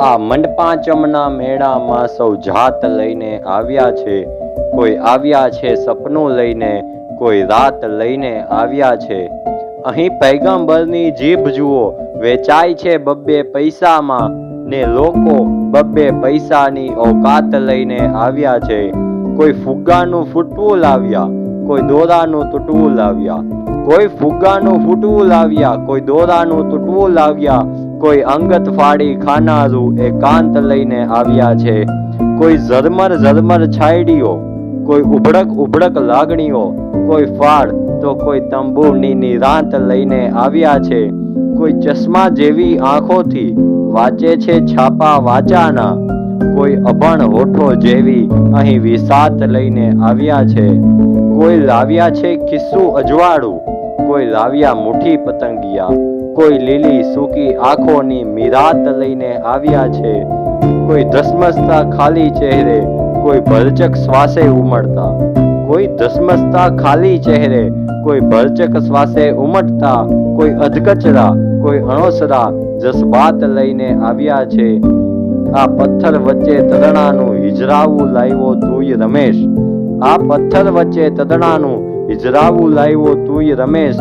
આ મંડપાચમના મેળામાં સૌ જાત લઈને આવ્યા છે. કોઈ આવ્યા છે સપનું લઈને, કોઈ રાત લઈને આવ્યા છે. અહીં પૈગંબરની જીભ જુઓ, વેચાય છે બબ્બે પૈસામાં ને લોકો બબ્બે પૈસાની ઓકાત લઈને આવ્યા છે. કોઈ ફુગ્ગાનું ફૂટવું લાવ્યા, કોઈ દોરાનું તૂટવું લાવ્યા કોઈ ફુગ્ગાનું ફૂટવું લાવ્યા, કોઈ દોરાનું તૂટવું લાવ્યા, કોઈ અંગત ફાડી ખાનારું એકાંત લઈને આવ્યા છે. કોઈ ઝરમર ઝરમર છાયડીઓ, કોઈ ઉભડક ઉભડક લાગણીઓ, કોઈ ફાળ તો કોઈ તંબુની નિરાંત લઈને આવ્યા છે. કોઈ ચશ્મા જેવી આંખોથી વાંચે છે છાપા વાચાના. કોઈ અભણ હોઠો જેવી અહીં વિસાત લઈને આવ્યા છે. કોઈ લાવ્યા છે ખિસ્સું અજવાળું. કોઈ લાવ્યા મુઠ્ઠી પતંગિયા, કોઈ લીલી સૂકી આંખોની મીરાત લઈને આવ્યા છે, કોઈ ધસમસતા ખાલી ચહેરે, કોઈ ભરચક શ્વાસે ઉમડતા કોઈ ધસમસતા ખાલી ચહેરે, કોઈ ભરચક શ્વાસે ઉમટતા, કોઈ અધકચરા, કોઈ અણોસરા જસબાત લઈને આવ્યા છે. આ પથ્થર વચ્ચે તદણાનું હિજરાવું લાવ્યો તુંય રમેશ, આ પથ્થર વચ્ચે તદણાનું હિજરાવું લાવ્યો તુંય રમેશ,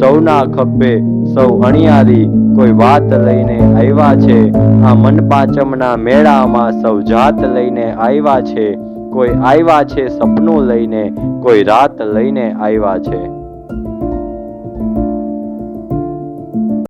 સૌના ખભે સૌ અણિયારી કોઈ વાત લઈને આવ્યા છે, આ મનપાચમના મેળામાં સૌ જાત લઈને આવ્યા છે, કોઈ આવ્યા છે સપનું લઈને, કોઈ રાત લઈને આવ્યા છે.